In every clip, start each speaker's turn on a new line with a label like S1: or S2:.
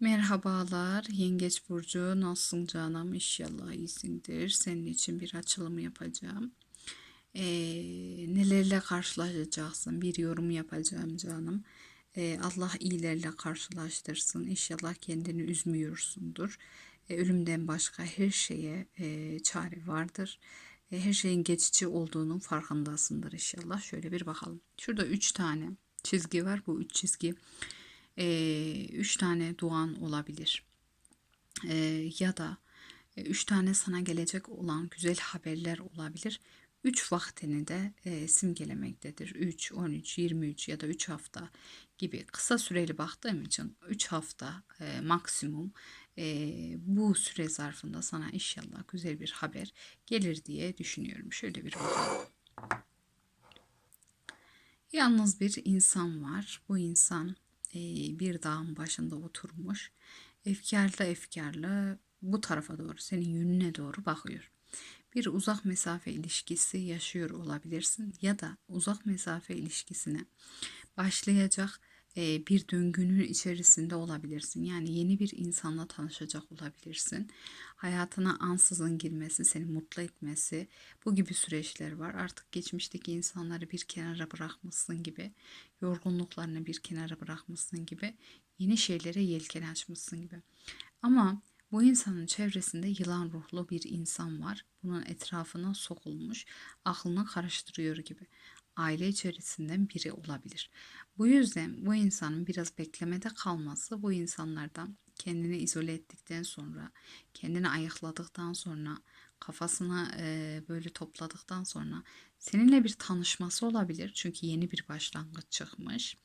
S1: Merhabalar Yengeç Burcu. Nasılsın canım? İnşallah iyisindir. Senin için bir açılım yapacağım. Ee, nelerle karşılaşacaksın? Bir yorum yapacağım canım. Ee, Allah iyilerle karşılaştırsın. İnşallah kendini üzmüyorsundur. Ee, ölümden başka her şeye e, çare vardır. Ee, her şeyin geçici olduğunun farkındasındır inşallah. Şöyle bir bakalım. Şurada üç tane çizgi var. Bu üç çizgi e, üç tane duan olabilir. E, ya da e, üç tane sana gelecek olan güzel haberler olabilir. Üç vaktini de e, simgelemektedir. 3, 13, 23 ya da 3 hafta gibi kısa süreli baktığım için 3 hafta e, maksimum e, bu süre zarfında sana inşallah güzel bir haber gelir diye düşünüyorum. Şöyle bir bakalım. Yalnız bir insan var. Bu insan bir dağın başında oturmuş. Efkarlı efkarlı bu tarafa doğru, senin yönüne doğru bakıyor. Bir uzak mesafe ilişkisi yaşıyor olabilirsin ya da uzak mesafe ilişkisine başlayacak bir döngünün içerisinde olabilirsin. Yani yeni bir insanla tanışacak olabilirsin. Hayatına ansızın girmesi, seni mutlu etmesi bu gibi süreçler var. Artık geçmişteki insanları bir kenara bırakmışsın gibi, yorgunluklarını bir kenara bırakmışsın gibi, yeni şeylere yelken açmışsın gibi. Ama bu insanın çevresinde yılan ruhlu bir insan var. Bunun etrafına sokulmuş, aklını karıştırıyor gibi aile içerisinden biri olabilir. Bu yüzden bu insanın biraz beklemede kalması bu insanlardan kendini izole ettikten sonra, kendini ayıkladıktan sonra, kafasını e, böyle topladıktan sonra seninle bir tanışması olabilir. Çünkü yeni bir başlangıç çıkmış.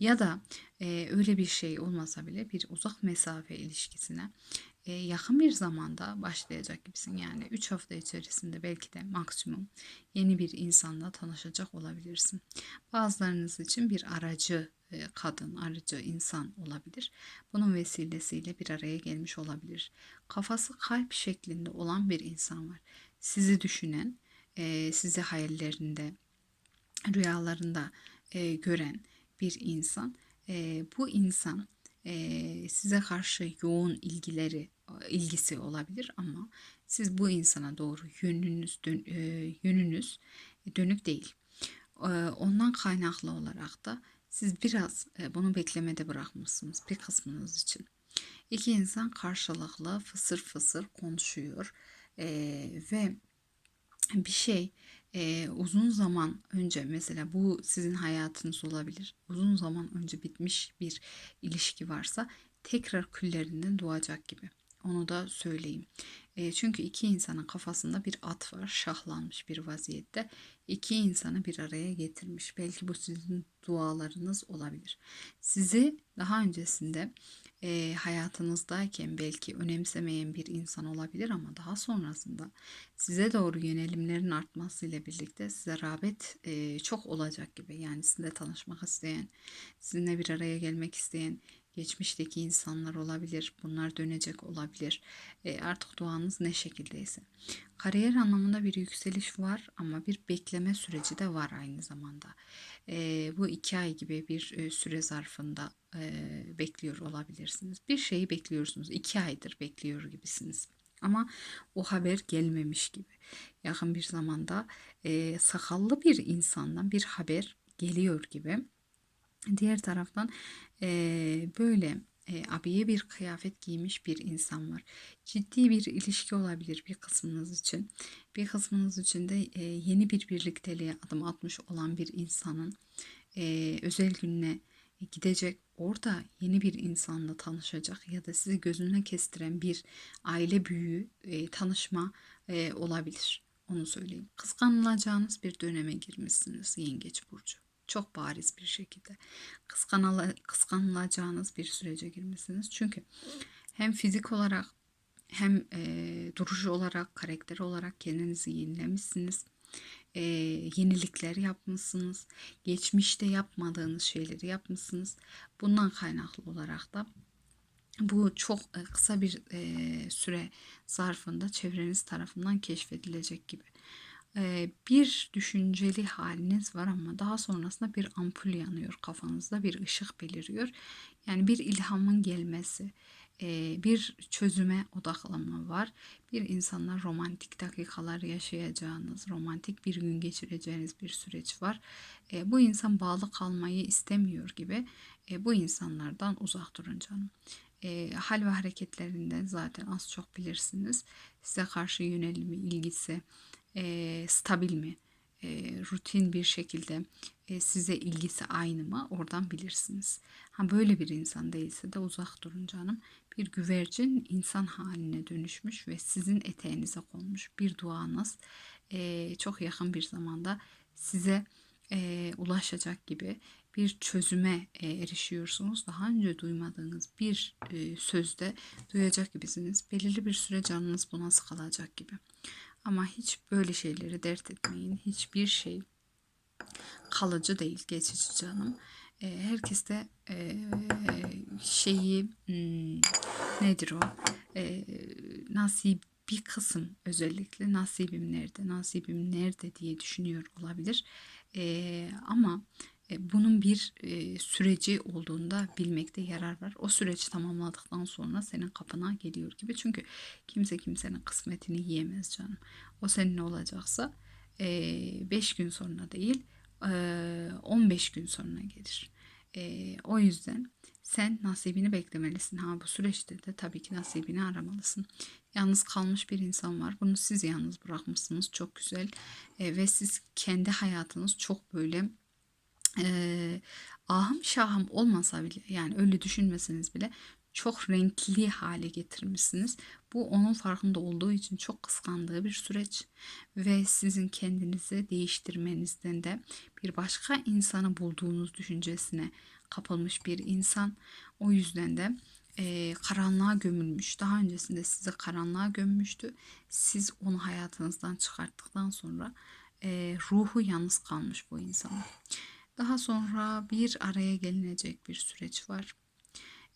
S1: Ya da e, öyle bir şey olmasa bile bir uzak mesafe ilişkisine e, yakın bir zamanda başlayacak gibisin. Yani 3 hafta içerisinde belki de maksimum yeni bir insanla tanışacak olabilirsin. Bazılarınız için bir aracı e, kadın, aracı insan olabilir. Bunun vesilesiyle bir araya gelmiş olabilir. Kafası kalp şeklinde olan bir insan var. Sizi düşünen, e, sizi hayallerinde, rüyalarında e, gören bir insan. E, bu insan e, size karşı yoğun ilgileri ilgisi olabilir ama siz bu insana doğru yönünüz dön, e, yönünüz dönük değil. E, ondan kaynaklı olarak da siz biraz e, bunu beklemede bırakmışsınız bir kısmınız için. İki insan karşılıklı fısır fısır konuşuyor e, ve bir şey e, uzun zaman önce mesela bu sizin hayatınız olabilir. Uzun zaman önce bitmiş bir ilişki varsa tekrar küllerinden doğacak gibi. Onu da söyleyeyim. E, çünkü iki insanın kafasında bir at var, şahlanmış bir vaziyette. İki insanı bir araya getirmiş. Belki bu sizin dualarınız olabilir. Sizi daha öncesinde e, hayatınızdayken belki önemsemeyen bir insan olabilir ama daha sonrasında size doğru yönelimlerin artmasıyla birlikte size rağbet e, çok olacak gibi. Yani sizinle tanışmak isteyen, sizinle bir araya gelmek isteyen geçmişteki insanlar olabilir. Bunlar dönecek olabilir. E, artık duanız ne şekildeyse. Kariyer anlamında bir yükseliş var ama bir bekleme süreci de var aynı zamanda. E, bu iki ay gibi bir e, süre zarfında e, bekliyor olabilirsiniz. Bir şeyi bekliyorsunuz. iki aydır bekliyor gibisiniz. Ama o haber gelmemiş gibi. Yakın bir zamanda e, sakallı bir insandan bir haber geliyor gibi. Diğer taraftan e, böyle e, abiye bir kıyafet giymiş bir insan var. Ciddi bir ilişki olabilir bir kısmınız için. Bir kısmınız için de e, yeni bir birlikteliğe adım atmış olan bir insanın e, özel gününe gidecek. Orada yeni bir insanla tanışacak ya da sizi gözüne kestiren bir aile büyüğü e, tanışma e, olabilir. Onu söyleyeyim. Kıskanılacağınız bir döneme girmişsiniz Yengeç Burcu çok bariz bir şekilde kıskanılacağınız bir sürece girmişsiniz. Çünkü hem fizik olarak hem e, duruş olarak, karakter olarak kendinizi yenilemişsiniz. E, yenilikler yapmışsınız. Geçmişte yapmadığınız şeyleri yapmışsınız. Bundan kaynaklı olarak da bu çok e, kısa bir e, süre zarfında çevreniz tarafından keşfedilecek gibi. E, bir düşünceli haliniz var ama daha sonrasında bir ampul yanıyor kafanızda bir ışık beliriyor. Yani bir ilhamın gelmesi, e, bir çözüme odaklanma var. Bir insanlar romantik dakikalar yaşayacağınız, romantik bir gün geçireceğiniz bir süreç var. E, bu insan bağlı kalmayı istemiyor gibi. Bu insanlardan uzak durun canım. E, hal ve hareketlerinden zaten az çok bilirsiniz. Size karşı yönelimi, ilgisi e, stabil mi? E, rutin bir şekilde e, size ilgisi aynı mı? Oradan bilirsiniz. Ha böyle bir insan değilse de uzak durun canım. Bir güvercin insan haline dönüşmüş ve sizin eteğinize konmuş. Bir duanız e, çok yakın bir zamanda size e, ulaşacak gibi bir çözüme e, erişiyorsunuz. Daha önce duymadığınız bir e, sözde duyacak gibisiniz. Belirli bir süre canınız buna sıkılacak gibi. Ama hiç böyle şeyleri dert etmeyin. Hiçbir şey kalıcı değil, geçici canım. E, herkes de e, şeyi hmm, nedir o? E, nasip bir kısım özellikle nasibim nerede, nasibim nerede diye düşünüyor olabilir. E, ama bunun bir e, süreci olduğunda bilmekte yarar var. O süreci tamamladıktan sonra senin kapına geliyor gibi. Çünkü kimse kimsenin kısmetini yiyemez canım. O senin olacaksa 5 gün sonra değil 15 gün sonra gelir. O yüzden sen nasibini beklemelisin. Ha bu süreçte de tabii ki nasibini aramalısın. Yalnız kalmış bir insan var. Bunu siz yalnız bırakmışsınız. Çok güzel. ve siz kendi hayatınız çok böyle ahım şahım olmasa bile yani öyle düşünmeseniz bile çok renkli hale getirmişsiniz. Bu onun farkında olduğu için çok kıskandığı bir süreç ve sizin kendinizi değiştirmenizden de bir başka insanı bulduğunuz düşüncesine kapılmış bir insan. O yüzden de e, karanlığa gömülmüş. Daha öncesinde sizi karanlığa gömmüştü. Siz onu hayatınızdan çıkarttıktan sonra e, ruhu yalnız kalmış bu insanın. Daha sonra bir araya gelinecek bir süreç var.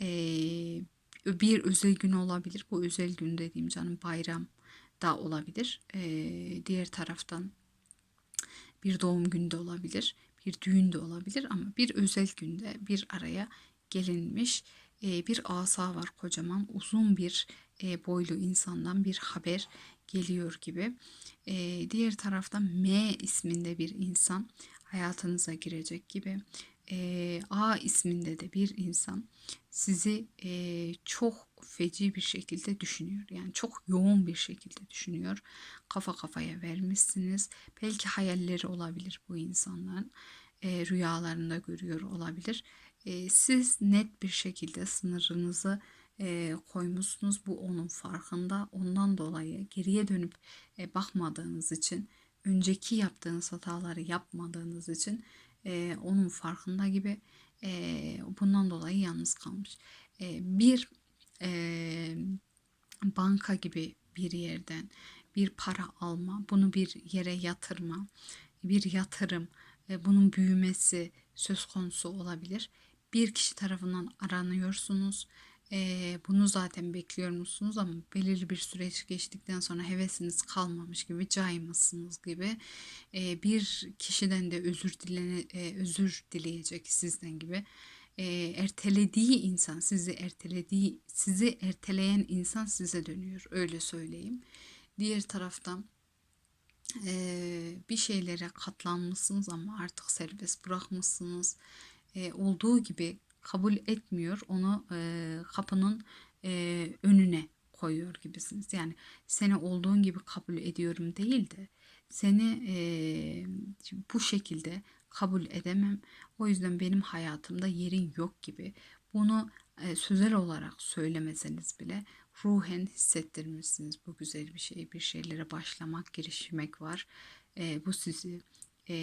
S1: Ee, bir özel gün olabilir. Bu özel gün dediğim canım bayram da olabilir. Ee, diğer taraftan bir doğum günü de olabilir. Bir düğün de olabilir ama bir özel günde bir araya gelinmiş e, bir asa var kocaman uzun bir e, boylu insandan bir haber geliyor gibi. E, diğer taraftan M isminde bir insan hayatınıza girecek gibi. E, A isminde de bir insan sizi e, çok feci bir şekilde düşünüyor. Yani çok yoğun bir şekilde düşünüyor. Kafa kafaya vermişsiniz. Belki hayalleri olabilir bu insanların. E, rüyalarında görüyor olabilir. E, siz net bir şekilde sınırınızı e, koymuşsunuz. Bu onun farkında. Ondan dolayı geriye dönüp e, bakmadığınız için önceki yaptığınız hataları yapmadığınız için e, onun farkında gibi e, bundan dolayı yalnız kalmış. E, bir e, banka gibi bir yerden bir para alma, bunu bir yere yatırma, bir yatırım, e, bunun büyümesi söz konusu olabilir. Bir kişi tarafından aranıyorsunuz e, bunu zaten bekliyor musunuz ama belirli bir süreç geçtikten sonra hevesiniz kalmamış gibi caymışsınız gibi e, bir kişiden de özür dilene, özür dileyecek sizden gibi e, ertelediği insan sizi ertelediği sizi erteleyen insan size dönüyor öyle söyleyeyim. Diğer taraftan e, bir şeylere katlanmışsınız ama artık serbest bırakmışsınız. E, olduğu gibi kabul etmiyor. Onu e, kapının e, önüne koyuyor gibisiniz. Yani seni olduğun gibi kabul ediyorum değil de seni e, bu şekilde kabul edemem. O yüzden benim hayatımda yerin yok gibi. Bunu e, sözel olarak söylemeseniz bile ruhen hissettirmişsiniz. Bu güzel bir şey. Bir şeylere başlamak, girişmek var. E, bu sizi e,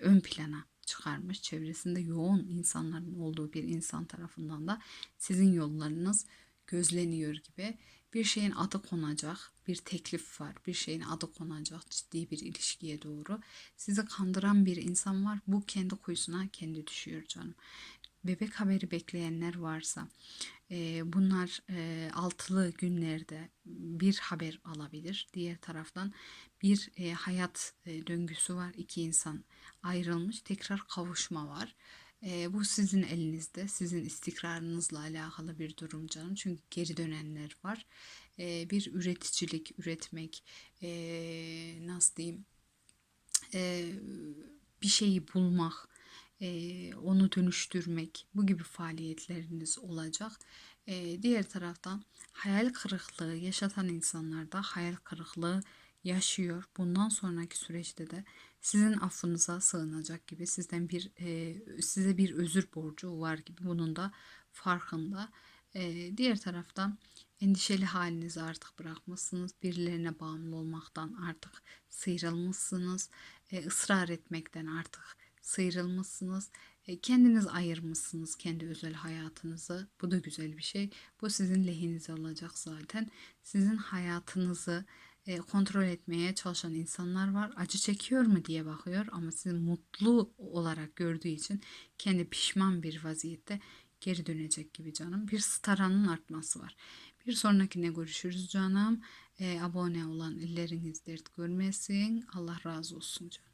S1: ön plana çıkarmış. Çevresinde yoğun insanların olduğu bir insan tarafından da sizin yollarınız gözleniyor gibi bir şeyin adı konacak, bir teklif var, bir şeyin adı konacak ciddi bir ilişkiye doğru. Sizi kandıran bir insan var. Bu kendi kuyusuna kendi düşüyor canım. Bebek haberi bekleyenler varsa e, bunlar e, altılı günlerde bir haber alabilir. Diğer taraftan bir e, hayat e, döngüsü var. İki insan ayrılmış tekrar kavuşma var. E, bu sizin elinizde, sizin istikrarınızla alakalı bir durum canım. Çünkü geri dönenler var. E, bir üreticilik, üretmek, e, nasıl diyeyim, e, bir şeyi bulmak, onu dönüştürmek bu gibi faaliyetleriniz olacak. Diğer taraftan hayal kırıklığı yaşatan insanlar da hayal kırıklığı yaşıyor. Bundan sonraki süreçte de sizin affınıza sığınacak gibi sizden bir size bir özür borcu var gibi bunun da farkında. Diğer taraftan endişeli halinizi artık bırakmışsınız. Birilerine bağımlı olmaktan artık sıyrılmışsınız. Israr etmekten artık sıyrılmışsınız. E, kendiniz ayırmışsınız kendi özel hayatınızı. Bu da güzel bir şey. Bu sizin lehinize olacak zaten. Sizin hayatınızı e, kontrol etmeye çalışan insanlar var. Acı çekiyor mu diye bakıyor ama sizi mutlu olarak gördüğü için kendi pişman bir vaziyette geri dönecek gibi canım. Bir staranın artması var. Bir sonrakine görüşürüz canım. E, abone olan elleriniz dert görmesin. Allah razı olsun canım.